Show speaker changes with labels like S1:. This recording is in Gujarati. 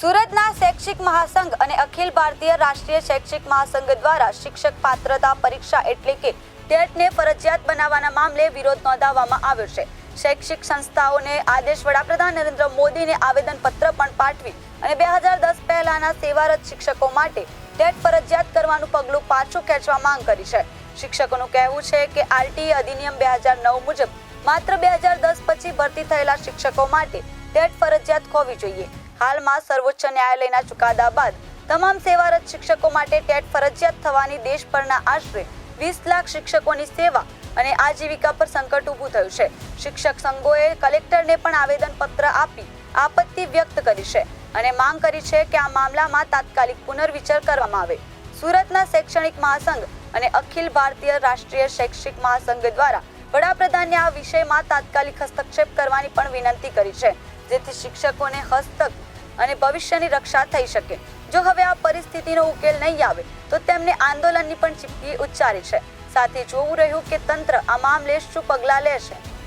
S1: સુરતના શૈક્ષિક મહાસંઘ અને અખિલ ભારતીય રાષ્ટ્રીય શૈક્ષિક મહાસંઘ દ્વારા શિક્ષક પાત્રતા પરીક્ષા એટલે કે ટેટને ફરજિયાત બનાવવાના મામલે વિરોધ નોંધાવવામાં આવ્યો છે. શૈક્ષિક સંસ્થાઓને આદેશ વડાપ્રધાન નરેન્દ્ર મોદીને આવેદનપત્ર પણ પાઠવી અને બે હજાર દસ પહેલાના સેવારત શિક્ષકો માટે ટેટ ફરજિયાત કરવાનું પગલું પાછું ખેંચવા માંગ કરી છે. શિક્ષકોનું કહેવું છે કે આરટીઈ અધિનિયમ બે હજાર નવ મુજબ માત્ર બે હજાર દસ પછી ભરતી થયેલા શિક્ષકો માટે ટેટ ફરજિયાત હોવી જોઈએ. હાલમાં સર્વોચ્ચ ન્યાયાલયના ચુકાદા બાદ તમામ સેવારત શિક્ષકો માટે ટેટ ફરજિયાત થવાની દેશભરના આશરે વીસ લાખ શિક્ષકોની સેવા અને આજીવિકા પર સંકટ ઊભું થયું છે. શિક્ષક સંઘોએ કલેક્ટરને પણ આવેદનપત્ર આપી આપત્તિ વ્યક્ત કરી છે અને માંગ કરી છે કે આ મામલામાં તાત્કાલિક પુનર્વિચાર કરવામાં આવે. સુરતના શૈક્ષણિક મહાસંઘ અને અખિલ ભારતીય રાષ્ટ્રીય શૈક્ષિક મહાસંઘ દ્વારા વડાપ્રધાનને આ વિષયમાં તાત્કાલિક હસ્તક્ષેપ કરવાની પણ વિનંતી કરી છે, જેથી શિક્ષકોને હસ્તક અને ભવિષ્યની રક્ષા થઈ શકે. જો હવે આ પરિસ્થિતિનો ઉકેલ નહીં આવે, તો તેમને આંદોલનની પણ ચીમકી ઉચ્ચારી છે. સાથે જોવું રહ્યું કે તંત્ર આ મામલે શું પગલાં લેશે?